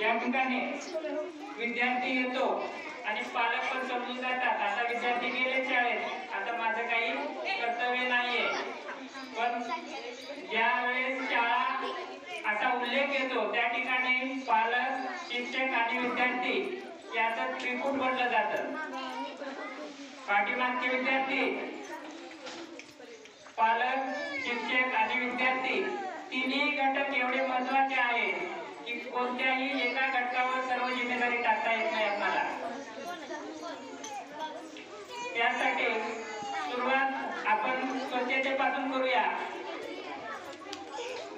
या ठिकाणी विद्यार्थी येतो आणि पालक पण समजून जातात. आता विद्यार्थी गेले शाळेत. आता माझं काही कर्तव्य नाहीये. पण ज्यावेळेस शाळा असा उल्लेख येतो. त्या ठिकाणी पालक शिक्षक आणि विद्यार्थी याचं त्रिकूट म्हटलं जातं. पाठीमागचे विद्यार्थी पालक शिक्षक आणि विद्यार्थी तिन्ही घटक एवढे महत्त्वाचे आहेत. कोणत्याही एका घटकावर सर्व जिम्मेदारी टाकता येत नाही आपल्याला त्यासाठी सुरुवात आपण स्वच्छतेपासून करूया.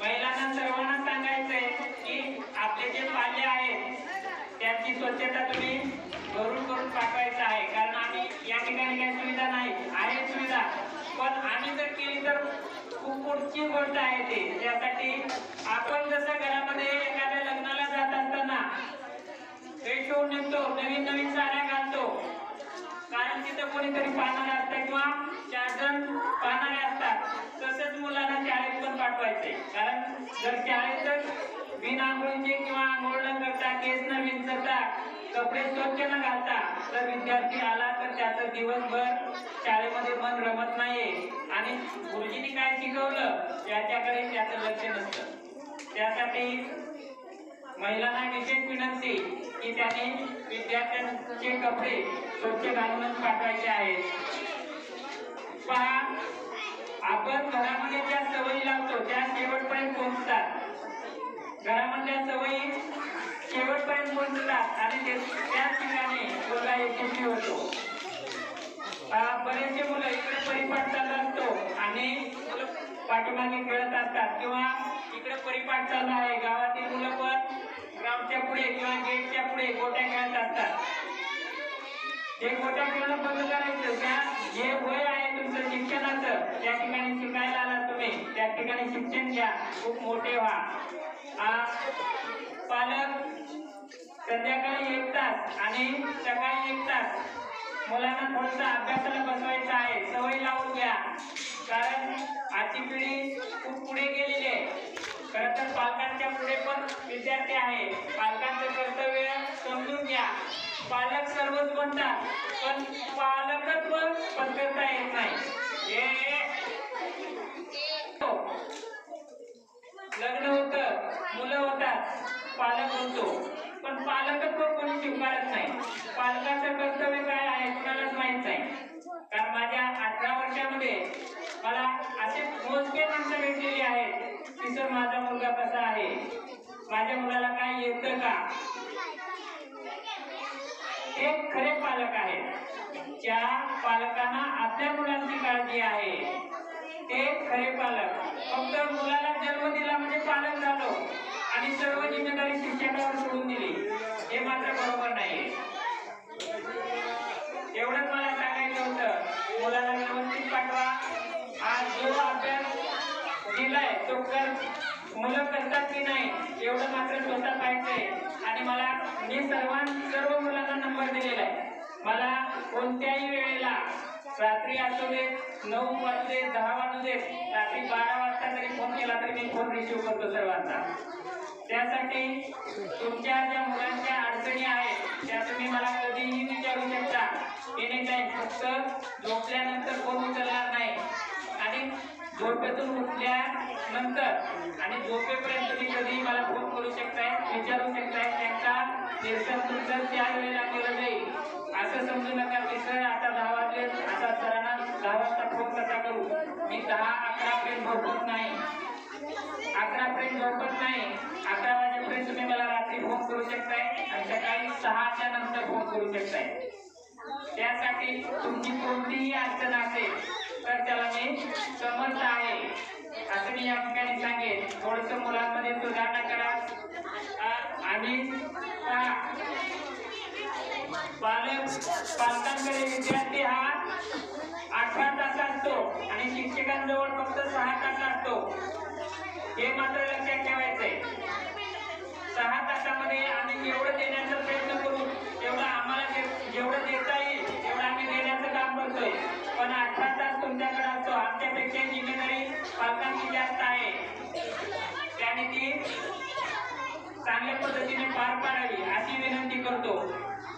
महिलांना सर्वांना सांगायचंय की आपले जे पाल्य आहेत त्यांची स्वच्छता तुम्ही घरून करून पाठवायचं आहे. कारण आम्ही या ठिकाणी काही सुविधा नाही आहे सुविधा. पण आम्ही जर केली तर खूप पुढची गोष्ट आहे ती. त्यासाठी आपण जसं घरामध्ये एखाद्या लग्नाला जात असताना फ्रेश होऊन निघतो नवीन नवीन साड्या घालतो. कारण तिथं कोणीतरी पाहणारे असतात किंवा चार जण पाहणारे असतात. तसंच मुलांना शाळेत पण पाठवायचे. कारण जर शाळेत बिन आंघोळीचे किंवा आंघोळ न करता केस न विंचरता कपडे स्वच्छ न घालता जर विद्यार्थी आला तर त्याचं दिवसभर शाळेमध्ये मन रमत नाही आणि गुरुजींनी काय शिकवलं? याच्याकडे त्याचं लक्ष नसतं. त्यासाठी महिलांना विशेष विनंती की त्यांनी विद्यार्थ्यांचे कपडे स्वच्छ घालूनच पाठवायचे आहेत. पहा आपण घरामध्ये ज्या सवयी लावतो त्या त्याच ठिकाणी मुलगा यशस्वी होतो. बरेचसे मुलं इकडे परिपाठ चालू असतो आणि मुलं पाठीमागे खेळत असतात. किंवा इकडे परिपाठ चालू आहे गावातील मुलं पण ग्राउंडच्या पुढे किंवा गेटच्या पुढे गोट्या खेळत असतात. ते गोट्या खेळणं बंद करायचं त्या जे वय आहे तुमचं शिक्षणाचं. त्या ठिकाणी शिकायला आला तुम्ही. त्या ठिकाणी शिक्षण घ्या. खूप मोठे व्हा. पालक संध्याकाळी एक तास आणि सकाळी एक तास. मुलांना थोडस अभ्यासाला बसवायचं आहे. सवय लावून घ्या. कारण आजची पिढी खूप पुढे गेलेली आहे. खरं तर पालकांच्या पुढे पण विद्यार्थी आहे. पालकांचं कर्तव्य समजून घ्या. पालक सर्वच बनतात पण पालकच पण पत्करता येत नाही. हे. हो. लग्न होतं मुलं होतात पालक होतो. पण पालकत्व कोणी स्वीकारत नाही. पालकाचं कर्तव्य काय आहे कुणालाच माहीत नाही. कारण माझ्या अठरा वर्षामध्ये मला असे मोजके माणसं भेटलेली आहेत की सर माझा मुलगा कसा आहे? माझ्या मुलाला काय येतं का? हे खरे पालक आहेत. ज्या पालकांना आपल्या मुलांची काळजी आहे ते खरे पालक. फक्त मुलाला जन्म दिला म्हणजे पालक झालो. आणि सर्व जिम्मेदारी शिक्षकावर सोडून दिली. हे मात्र बरोबर नाही. एवढंच मला सांगायचं होतं. मुलाला व्यवस्थित पाठवा. आज जो अभ्यास दिलाय तो कर. मुलं करतात की नाही एवढं मात्र स्वतः पाहायचंय आणि मला मी सर्वां सर्व मुलांना नंबर दिलेला आहे. मला कोणत्याही वेळेला रात्री असू देत नऊ वाजले दहा वाजू देत रात्री बारा वाजता जरी फोन केला तरी मी फोन रिसिव्ह करतो सर्वांचा त्यासाठी तुमच्या ज्या मुलांच्या अडचणी आहेत त्या तुम्ही मला कधीही विचारू शकता. एनी टाईम फक्त झोपल्यानंतर फोन उचलणार नाही. आणि झोपेतून उठल्यानंतर आणि झोपेपर्यंत तुम्ही कधीही मला फोन करू शकताय विचारू शकताय त्यांचा निरसन तुमचं त्या वेळेला केलं जाईल. असं समजू नका की सर आता दहा वाजले आता सरांना दहा वाजता फोन कसा करू? मी दहा अकरा पर्यंत झोपत नाही. अकरा पर्यंत झोपत नाही. अकरा वाजेपर्यंत तुम्ही मला रात्री फोन करू शकताय आणि सकाळी सहाच्या नंतर फोन करू शकताय. त्यासाठी तुमची कोणतीही अडचण असेल तर त्याला मी समर्थ आहे. असं मी या ठिकाणी सांगेन. थोडस मुलांमध्ये सुधारणा करा. आणि पालक पालकांकडे विद्यार्थी हा अठरा तास असतो आणि शिक्षकांजवळ फक्त सहा तास असतो. हे मात्र लक्षात ठेवायचंय. सहा तासामध्ये आम्ही जेवढं देण्याचा प्रयत्न करू तेवढं आम्हाला जेवढं देता येईल तेवढं आम्ही देण्याचं काम करतोय. पण अठरा तास तुमच्याकडे असतो आमच्यापेक्षा जिम्मेदारी पालकांची जास्त आहे. त्याने ती चांगल्या पद्धतीने पार पाडावी अशी विनंती करतो.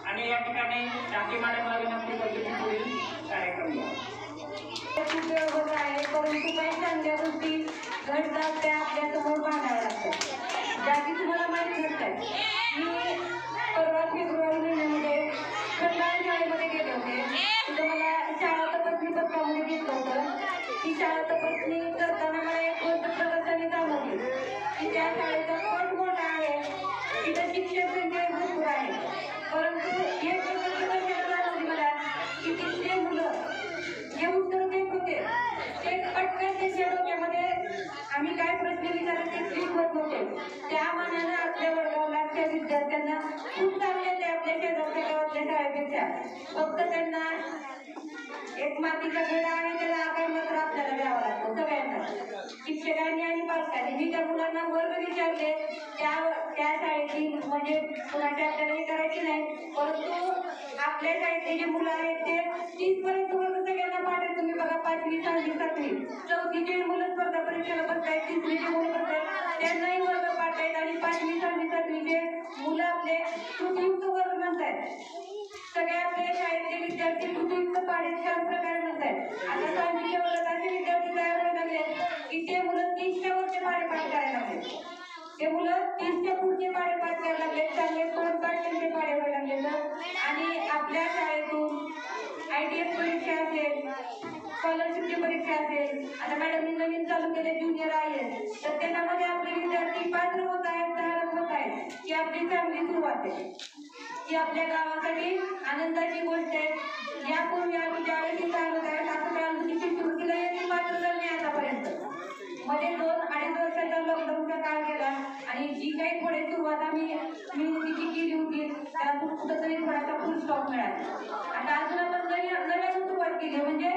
आणि या ठिकाणी शांती मॅडमला विनंती करतो की पुढील कार्यक्रम होत आहे? परंतु काही चांगल्या गोष्टी घडतात त्या आपल्यासमोर मांडाव्या लागतात. ज्या की तुम्हाला माहिती नसतात मी परवा फेब्रुवारी महिन्यामध्ये खंडाळ शाळेमध्ये गेले होते. तिथं मला शाळा तपासणी पत्रामध्ये घेतलं होतं. ती शाळा तपासणी करताना मला फक्त त्यांना एक मातीचा खेळा आहे त्याला आकार मात्र आपल्याला द्यावा लागतो सगळ्यांना. शिक्षकांनी आणि पालकांनी मी त्या मुलांना वर्ग विचारले त्या त्या शाळेची म्हणजे कुणाची आपल्याला हे करायची नाही परंतु आपल्या शाळेतले जे मुलं आहेत ते तीस पर्यंत वर्ग सगळ्यांना पाठवत तुम्ही बघा पाचवी सहावी सातवी चौथीचे मुलं स्पर्धा परीक्षेला बसतायत तिसरीचे मुलं बसतायत त्यांनाही वर्ग पाठ आणि पाचवी सहावी सातवीचे मुलं आपले कृतीयुक्त वर्ग म्हणतायत. सगळे आपल्या शाळेतले विद्यार्थी कृतीयुक्त पाढे छान प्रकारे म्हणतायत. आता सहावीच्या वर्गात असे विद्यार्थी तयार व्हायला लागले की ते मुलं तीसच्या वरचे पाढे पाठ करायला लागले ते मुलं तीसच्या पुढचे पाढे करायला लागले चांगले तोंड पाठ ते पाढे व्हायला लागले आणि आपल्या शाळेतून आय टी एस परीक्षा असेल स्कॉलरशिपची परीक्षा असेल आता मॅडमनी नवीन चालू केले ज्युनियर आय एस तर त्याच्यामध्ये आपले विद्यार्थी पात्र होत आहेत तयार होत आहेत. ही आपली चांगली सुरुवात आहे. ही आपल्या गावासाठी आनंदाची गोष्ट आहे यापूर्वी आम्ही ज्यावेळेस इथं आलो त्यावेळेस असं कळालं की चित्रकूटला यांनी पात्र झाले नाही आतापर्यंत मध्ये दोन अडीच वर्षाचा लॉकडाऊनचा काळ गेला आणि जी काही थोडी सुरुवात आम्ही मेहनतीची केली होती त्याला कुठंतरी थोडासा फुल स्टॉप मिळाला आता अजून आपण नवीन नव्यानं सुरुवात केली म्हणजे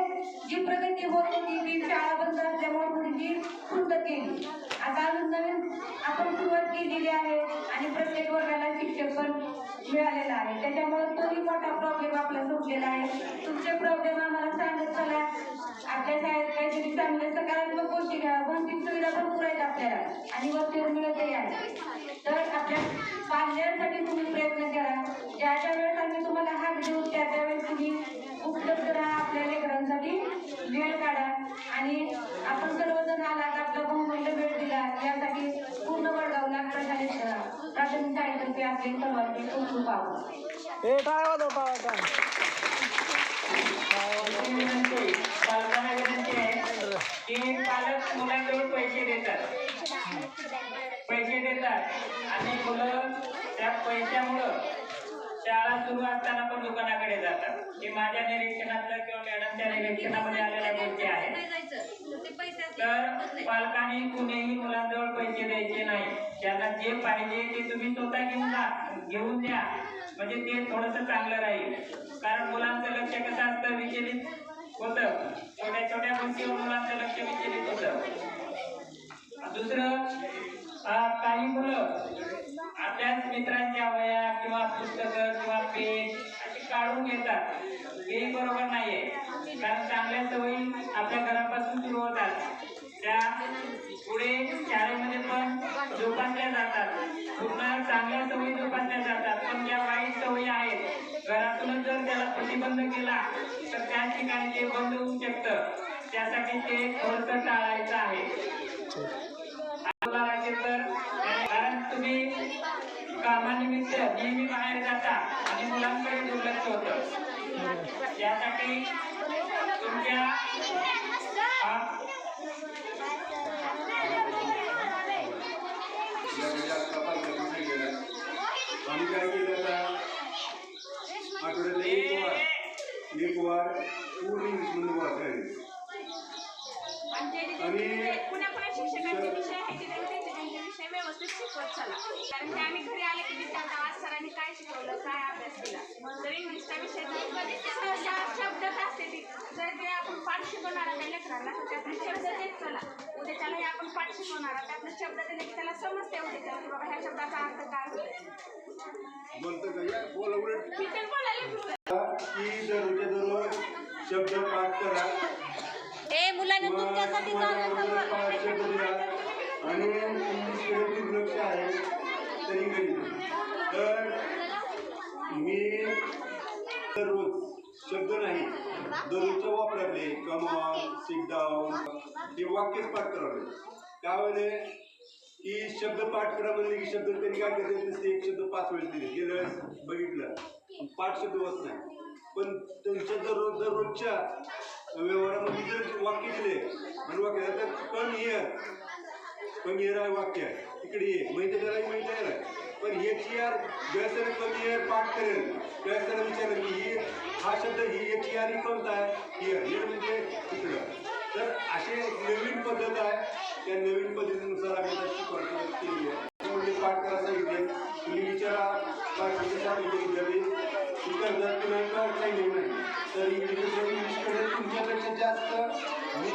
जी प्रगती होत होती ती शाळा बंद असल्यामुळे थोडीशी खुंट केली आता अजून नवीन आपण सुरुवात केलेली आहे आणि प्रत्येक वर्गाला शिक्षक पण मिळालेला आहे. त्याच्यामुळे तोही मोठा प्रॉब्लेम आपला सुटलेला आहे. तुमचे प्रॉब्लेम आम्हाला सांगत चला. आपल्या शाळेत काहीतरी चांगले सकारात्मक गोष्टी घ्या. भौतिक सुविधा भरपूर आहेत आपल्याला. आणि वरतीवर मिळतही आहे तर आपल्या पालकांसाठी तुम्ही प्रयत्न करा ज्या ज्या वेळेस आम्ही तुम्हाला हात देऊ त्या त्या वेळेस तुम्ही उपलब्ध राहा आपल्या लेकरांसाठी वेळ काढा आणि आपण सर्वजण आलात आपला बहुमूल्य वेळ दिला यासाठी पूर्ण वडगावला प्रशालेत प्राथमिक शाळेतर्फे आपले सर्वांचे खूप खूप आभार ए टाळ्या वाजव टाळ्या टाळ्या दुसरी विनंती की पालक मुलांजवळ पैसे देतात. पैसे देतात. आणि मुलं त्या पैशामुळं शाळा सुरू असताना पण दुकानाकडे जातात. हे माझ्या निरीक्षणातलं किंवा मॅडमच्या निरीक्षणामध्ये आलेल्या गोष्टी आहेत. तर पालकांनी कुणीही मुलांजवळ पैसे द्यायचे नाही. त्यांना जे पाहिजे ते तुम्ही स्वतः घेऊन जा घेऊन द्या. म्हणजे ते थोडंसं चांगलं राहील. कारण मुलांचं लक्ष कसं असतं? विचलित होतं. छोट्या छोट्या गोष्टीवर मुलांचं लक्ष विचलित होतं. दुसरं काही मुलं आपल्याच मित्रांच्या वया किंवा पुस्तकं किंवा पेन अशी काढून घेतात. हे बरोबर नाहीये. कारण चांगल्या सवयी आपल्या घरापासून सुरू होतात. त्या पुढे शाळेमध्ये पण जोपासल्या जातात. पूर्ण चांगल्या सवयी जोपासल्या जातात. पण ज्या वाईट सवयी आहेत घरातूनच जर त्याला प्रतिबंध केला तर त्या ठिकाणी ते बंद होऊ शकतं. त्यासाठी ते थोडंसं टाळायचं आहे. तर तुम्ही कामानिमित्त नेहमी बाहेर जाता आणि मुलांकडे दुर्लक्ष होतं. यासाठी तुमच्या हा आम्ही काय केलं आता आठवड्यातला एक वार एक वार पूर्ण इंग्लिशमध्ये वाचायचे आणि पुण्या पुण्या शिक्षकांचे विषय आहेत ते त्यांचे त्यांचे विषय व्यवस्थित शिकवत चला कारण की आम्ही घरी आले की विचारता आज सरांनी काय काय अभ्यास केला? जर इंग्लिशचा विषय सहसा शब्दच असते ती. जर ते आपण पाठ शिकवणार आहे त्या लेकरांना तर त्यातले शब्द देत चला. उद्याच्याला हे आपण पाठ शिकवणार आहे त्यातलं शब्द दिले की त्याला समजते उद्याच्याला की बाबा ह्या शब्दाचा अर्थ काय होतो मी तर बोलायला की दररोजच्या दररोज शब्द पाठ करा. ए मुलांना तुमच्यासाठी आणि इंग्लिशकडे दुर्लक्ष आहे तर तर मी दररोज शब्द नाही दररोजच्या वापरातले कमाल सिट डाऊन हे वाक्यच पाठ करावे. का म्हणे की शब्द पाठ करा म्हणले की शब्द त्यांनी काय करते एक शब्द पाच वेळेस दिले. गेल्या वेळेस बघितलं. पाठ शब्द होत नाही. पण तुमच्या दररोज दररोजच्या व्यवहारामध्ये जर वाक्य दिले आणि वाक्य तर कण हिअर पण हिअर आहे वाक्य. तिकडे ये. माहिती करायला माहिती आहे पण याची यार ज्यावेळेस कमी यार पाठ करेल. त्यावेळेस विचारेल की ही हा शब्द ही याची यार कोणता आहे? हिअर हिअर म्हणजे तिकडं तर असे नवीन पद्धत आहे. त्या नवीन पद्धतीनुसार आम्ही त्याची शिकवण केली आहे. म्हणजे पाठ करा सांगितले तुम्ही विचारा पाठ सांगितले विद्यार्थी विचारतात की तुम्ही पाठ नाही तर इंग्लिश तुमच्यापेक्षा जास्त मी